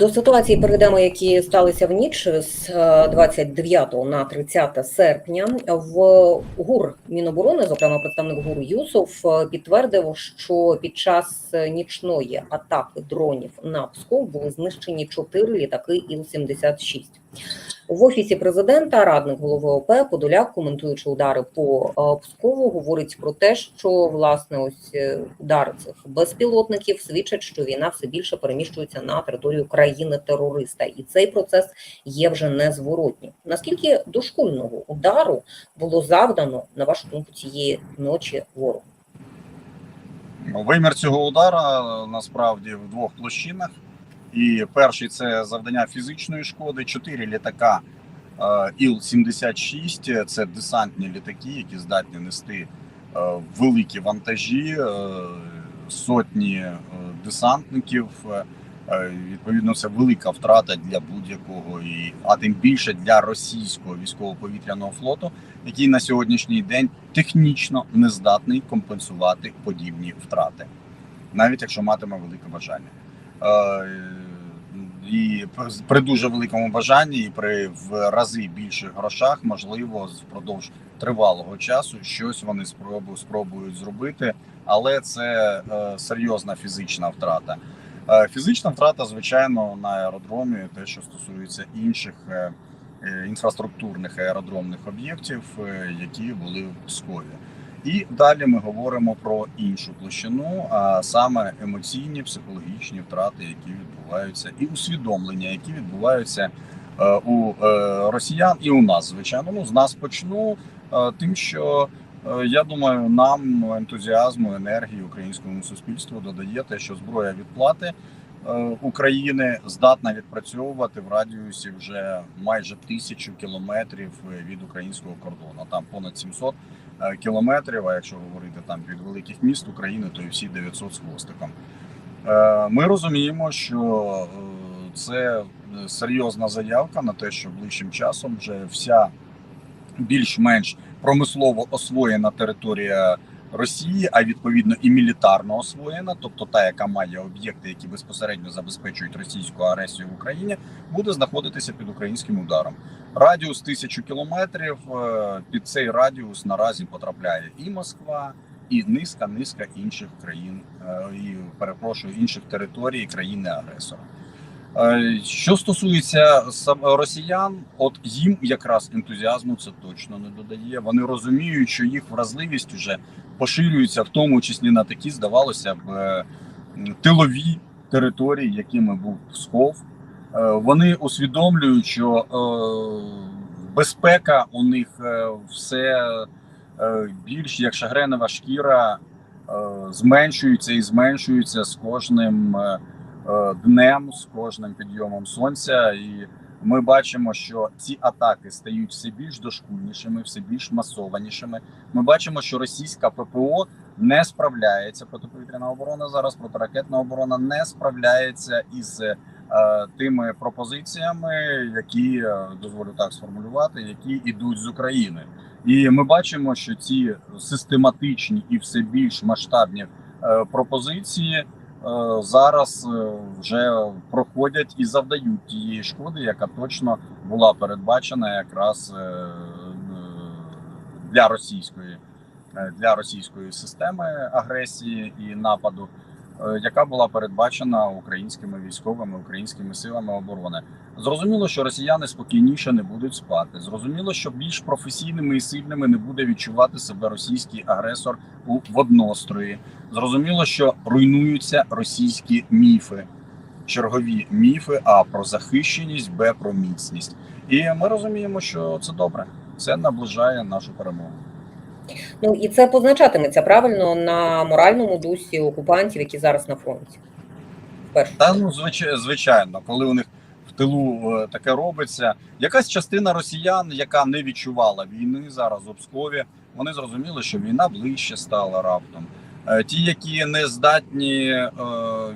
До ситуації перейдемо, які сталися в ніч з е, 29 на 30 серпня. В ГУР Міноборони, зокрема представник ГУР Юсов, е, підтвердив, що під час нічної атаки дронів на Псков були знищені чотири літаки Іл-76. В офісі президента радник голови ОП Подоляк, коментуючи удари по е, Пскову, говорить про те, що власне ось е, удари цих безпілотників свідчать, що війна все більше переміщується на територію країни-терориста, і цей процес є вже незворотнім. Наскільки дошкульного удару було завдано на вашу думку цієї ночі ворогу? Ну, Вимір цього удара насправді в двох площинах. І перший це завдання фізичної шкоди. Чотири літака е, Іл-76 це десантні літаки, які здатні нести е, великі вантажі, е, сотні десантників. Відповідно, це велика втрата для будь-якого, і а тим більше для російського військово-повітряного флоту, який на сьогоднішній день технічно не здатний компенсувати подібні втрати, навіть якщо матиме велике бажання. І при дуже великому бажанні, і при в рази більших грошах, можливо, впродовж тривалого часу щось вони спробують, спробують зробити, але це е, серйозна фізична втрата. Е, Фізична втрата, звичайно, на аеродромі, те, що стосується інших е, е, інфраструктурних аеродромних об'єктів, е, які були в Пскові. І далі ми говоримо про іншу площину, а саме емоційні, психологічні втрати, які відбуваються, і усвідомлення, які відбуваються е, у е, росіян і у нас, звичайно. Ну з нас почну е, тим, що я думаю, нам ентузіазму, енергії українському суспільству додає те, що зброя відплати України здатна відпрацьовувати в радіусі вже майже тисячу кілометрів від українського кордону. Там понад 700 е, кілометрів. А якщо говорити там від великих міст України, то і всі 900 з хвостиком. Е, Ми розуміємо, що е, це серйозна заявка на те, що ближчим часом вже вся більш-менш промислово освоєна територія Росії, а відповідно і мілітарно освоєна, тобто та, яка має об'єкти, які безпосередньо забезпечують російську агресію в Україні, буде знаходитися під українським ударом. Радіус тисячу кілометрів. е, Під цей радіус наразі потрапляє і Москва, і низка низка інших країн, е, і перепрошую інших територій країни-агресора. Е, Що стосується сам росіян, от їм якраз ентузіазму це точно не додає. Вони розуміють, що їх вразливість вже поширюється, в тому числі на такі, здавалося б, е, тилові території, якими був Псков. Е, Вони усвідомлюють, що е, безпека у них е, все е, більш як шагренова шкіра е, зменшується і зменшується з кожним. Е, днем з кожним підйомом сонця, і ми бачимо, що ці атаки стають все більш дошкульнішими, все більш масованішими. Ми бачимо, що російська ППО не справляється протиповітряна оборона зараз. Протиракетна оборона не справляється із е, тими пропозиціями, які е, дозволю так сформулювати, які йдуть з України. І ми бачимо, що ці систематичні і все більш масштабні пропозиції зараз е, вже проходять і завдають тієї шкоди, яка точно була передбачена якраз е, е, для російської е, для російської системи агресії і нападу, е, яка була передбачена українськими військовими українськими силами оборони. Зрозуміло, що росіяни спокійніше не будуть спати. Зрозуміло, що більш професійними і сильними не буде відчувати себе російський агресор у в однострої. Зрозуміло, що руйнуються російські міфи, чергові міфи. А про захищеність, Б про міцність. І ми розуміємо, що це добре. Це наближає нашу перемогу. Ну і це позначатиметься правильно на моральному дусі окупантів, які зараз на фронті. Вперше. Та ну звичайно, звичайно, коли у них в тилу е, таке робиться, якась частина росіян, яка не відчувала війни зараз у Пскові, вони зрозуміли, що війна ближче стала раптом. Е, Ті, які не здатні е,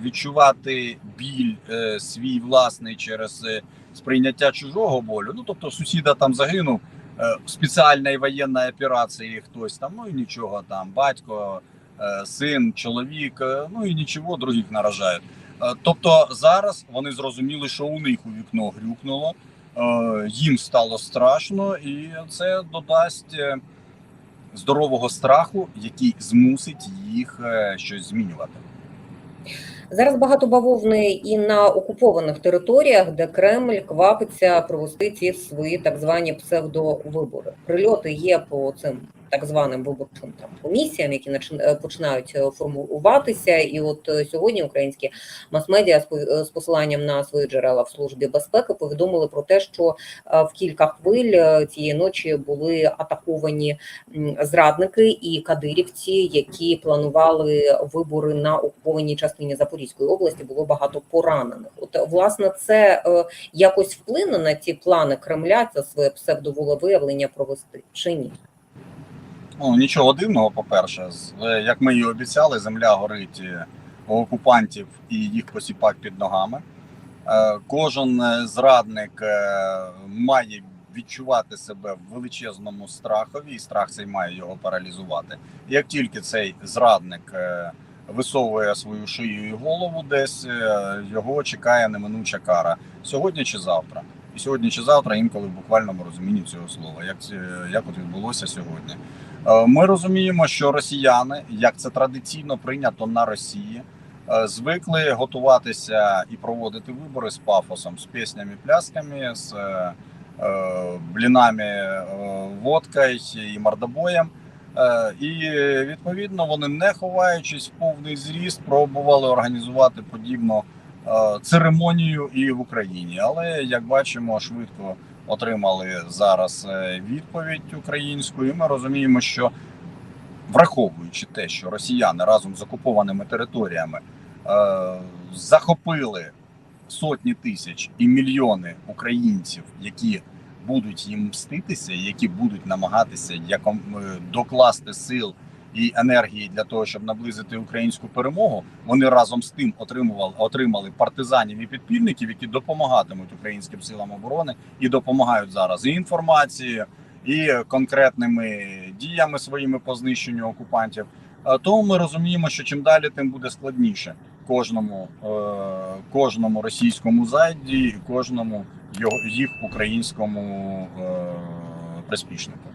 відчувати біль свій власний через сприйняття чужого болю, ну тобто сусіда там загинув е, в спеціальній воєнній операції, хтось там, ну і нічого там, батько, е, син, чоловік, е, ну і нічого, других наражають. Тобто зараз вони зрозуміли, що у них у вікно грюкнуло, їм стало страшно, і це додасть здорового страху, який змусить їх щось змінювати. Зараз багато бавовни і на окупованих територіях, де Кремль квапиться провести ці свої так звані псевдовибори. Прильоти є по цим так званим виборчим там комісіям, які е, починають е, формуватися. І от е, сьогодні українські мас-медіа з по- з посиланням на свої джерела в службі безпеки повідомили про те, що в кілька хвиль цієї ночі були атаковані зрадники і кадирівці, які планували вибори на окупованій частині Запорізької області. Було багато поранених. От власне це якось вплине на ці плани Кремля це своє псевдоволевиявлення провести чи ні? Ну нічого дивного, по-перше, е, як ми і обіцяли, земля горить е, у окупантів і їх посіпак під ногами. Е, Кожен зрадник має відчувати себе в величезному страхові, і страх цей має його паралізувати. Як тільки цей зрадник висовує свою шию і голову, десь його чекає неминуча кара сьогодні чи завтра. І сьогодні чи завтра, інколи в буквальному розумінні цього слова, як як от відбулося сьогодні. Е, Ми розуміємо, що росіяни, як це традиційно прийнято на Росії, е, звикли готуватися і проводити вибори з пафосом, з піснями, плясками, з е, блінами, водкою і мордобоєм. І відповідно вони, не ховаючись в повний зріст, пробували організувати подібну церемонію і в Україні. Але як бачимо, швидко отримали зараз е, відповідь українську, і ми розуміємо, що враховуючи те, що росіяни разом з окупованими територіями е, захопили сотні тисяч і мільйони українців, які будуть їм мститися, які будуть намагатися яком е, докласти сил і енергії для того, щоб наблизити українську перемогу, вони разом з тим отримували отримали партизанів і підпільників, які допомагатимуть українським силам оборони і допомагають зараз і інформацією, і конкретними діями своїми по знищенню окупантів. Е, Тому ми розуміємо, що чим далі, тим буде складніше кожному, е, кожному російському зайді, кожному його їх українському е, приспішнику.